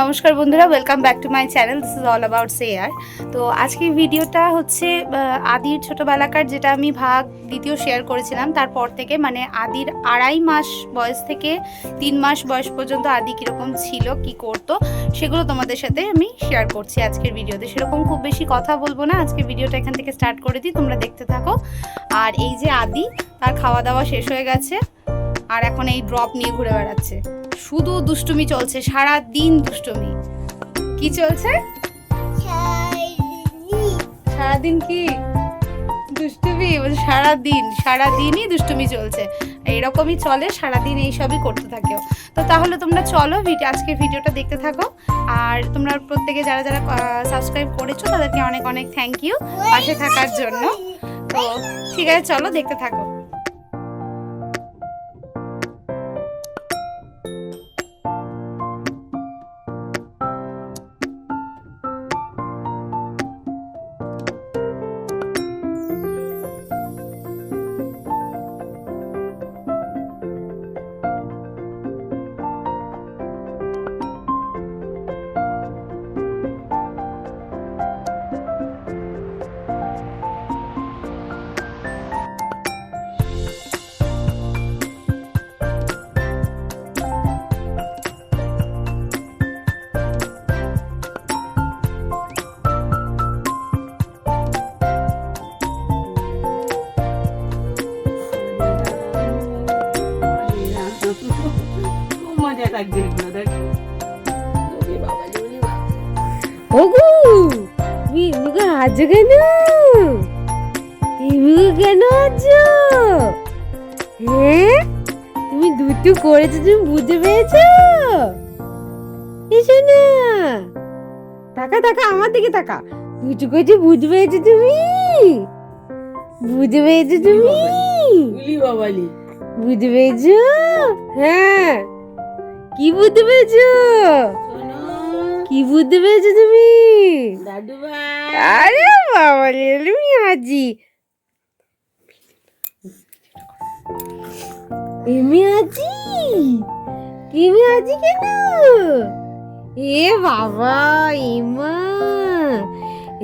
নমস্কার বন্ধুরা welcome back to my channel this is all about share তো আজকের ভিডিওটা হচ্ছে আদির ছোটোবেলাকার যেটা আমি ভাগ দ্বিতীয় শেয়ার করেছিলাম। তারপর থেকে মানে আদির আড়াই মাস বয়স থেকে তিন মাস বয়স পর্যন্ত আদি কীরকম ছিল, কি করতো, সেগুলো তোমাদের সাথে আমি শেয়ার করছি আজকের ভিডিওতে। সেরকম খুব বেশি কথা বলব না, আজকের ভিডিওটা এখান থেকে স্টার্ট করে দিই, তোমরা দেখতে থাকো। আর এই যে আদি, তার খাওয়া দাওয়া শেষ হয়ে গেছে। আর এখন এই ড্রপ নিয়ে ঘুরে বেড়াচ্ছে। শুধু দুষ্টুমি চলছে, সারা দিন দুষ্টুমি। কি চলছে? সারাদিন কি? দুষ্টুমি? বলছে সারাদিন সারাদিনই দুষ্টুমি চলছে। এরকমই চলে সারাদিন এইসবই করতে থাকে তো তাহলে তোমরা চলো ভিডিও আজকে ভিডিওটা দেখতে থাকো। আর তোমরা প্রত্যেকে যারা যারা সাবস্ক্রাইব করেছ, তাদেরকে অনেক অনেক থ্যাংক ইউ পাশে থাকার জন্য। তো ঠিক আছে, চলো দেখতে থাকো। লাগছে এগুলো দেখো। ওগু তুমি এমনিকে আছো কেন? এমনিকে কেন আছো হ্যাঁ? তুমি দুটো করেছ তুমি বুঝতে পেরেছ? এসো না। তাকা তাকা আমার দিকে তাকা। দুটো করেছ বুঝতে পেরেছ তুমি? বুঝতে পেরেছ তুমি? বাবালি। বুঝতে পেরেছ? হ্যাঁ। কি পেরেছ শোনো। কি বুঝতে পেরেছ তুমি? দাদু ভাই। আরে বাবা তুমি আজি এমি আছি তুমি আছি কেন? এ বাবা এমা।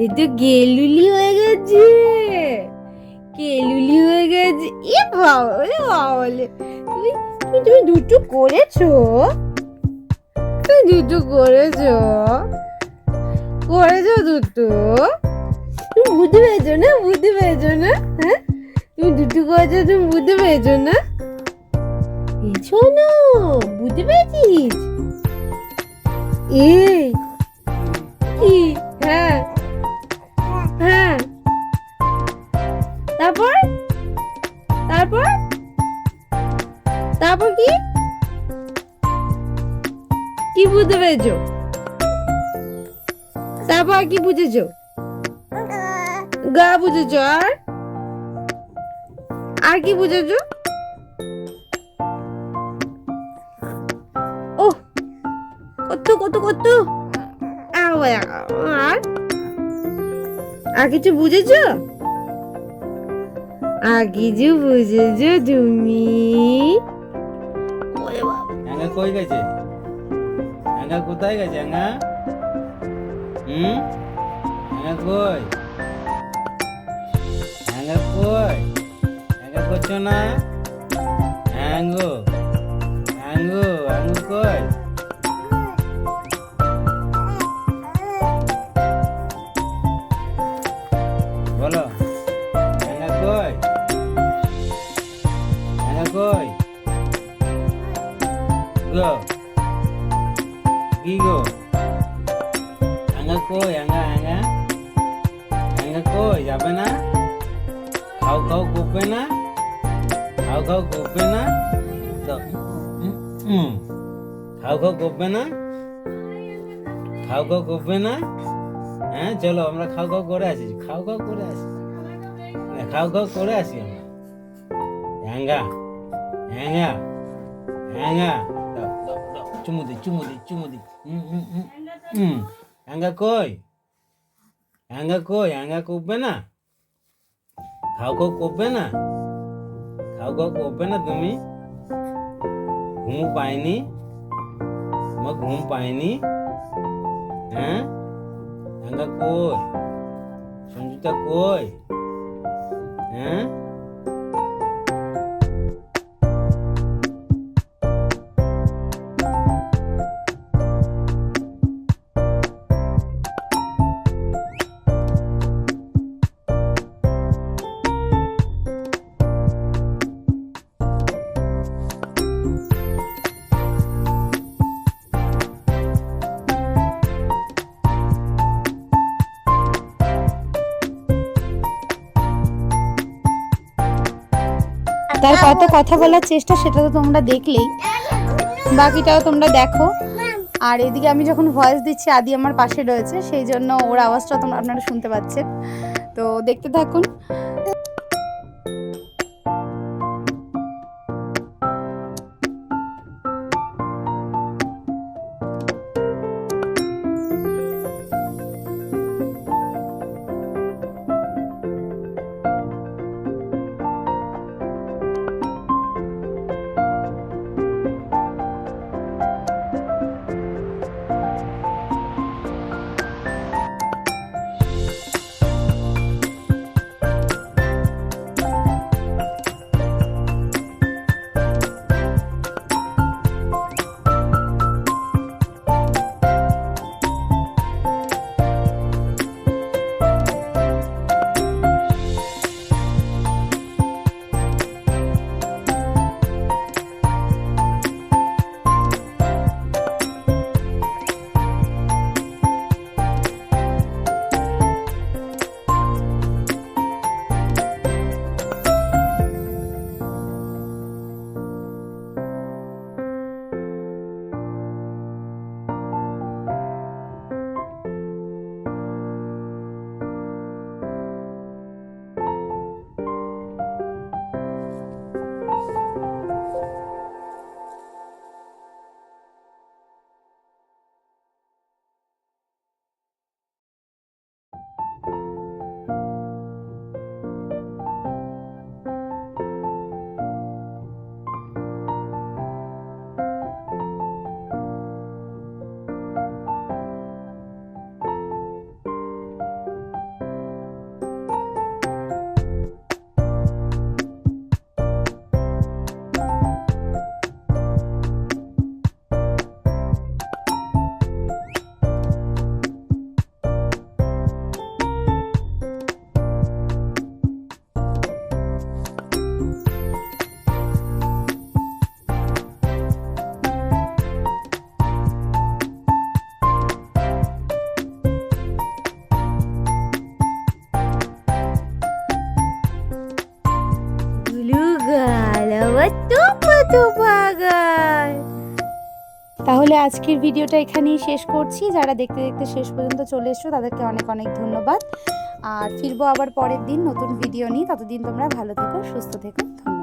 এ তো গেলুলি হয়ে গেছে। গেলুলি হয়ে গেছে। এ বাবা রে বাবা তুমি তুমি তুমি দুটো করেছ। তুমি দুটো করেছ। করেছ দুটো? তুমি বুঝতে পেরেছ না? বুঝতে পেরেছ না? হ্যাঁ? তুমি দুটো করেছ, তুমি বুঝতে পেরেছ না? এই শোনো বুঝতে পেরেছিস? এই কি বুঝতে পেরেছ? তারপর কি বুঝেছ? গা বুঝেছ, আর? আর কি বুঝেছ? ও কত কত কত? আর? আর কিছু বুঝেছ? আর কিছু বুঝেছ তুমি? অ্যাঙ্গা কই গেছে? অ্যাঙ্গা কোথায় গেছে অ্যাঙ্গা হুম অ্যাঙ্গা কই অ্যাঙ্গা কই অ্যাঙ্গা করছ না অ্যাঙ্গো অ্যাঙ্গো অ্যাঙ্গো কই বলো অ্যাঙ্গা কই অ্যাঙ্গা কই গো কি গো আঙ্গা কই আঙ্গা আঙ্গা আঙ্গা কই যাবে না খাও খাও করবে না খাও খাও করবে না খাও খাও করবে না খাও খাও করবে না হ্যাঁ চলো আমরা খাও খাও করে আসি খাও খাও করে আসি খাও খাও করে আসি আমরা দাও দাও দাও চুমু দি চুমু দি চুমু দি। হুম হ্যাঙ্গা কই? হ্যাঙ্গা কই? হ্যাঙ্গা করবে না? খাও খাও করবে না? খাও খাও করবে না তুমি? ঘুম পাইনি? আমার ঘুম পাইনি? হ্যাঁ? রাঙ্গা কই? সঞ্জুতা কই? হ্যাঁ? তার কত কথা বলার চেষ্টা, সেটা তো তোমরা দেখলেই। বাকিটাও তোমরা দেখো। আর এদিকে আমি যখন ভয়েস দিচ্ছি, আদি আমার পাশে রয়েছে, সেই জন্য ওর আওয়াজটা তোমরা আপনারা শুনতে পাচ্ছেন। তো দেখতে থাকুন। তাহলে আজকের ভিডিওটা এখানেই শেষ করছি। যারা দেখতে দেখতে শেষ পর্যন্ত চলে এসছো, তাদেরকে অনেক অনেক ধন্যবাদ। আর ফিরবো আবার পরের দিন নতুন ভিডিও নিয়ে। ততদিন তোমরা ভালো থেকো, সুস্থ থেকো। ধন্যবাদ।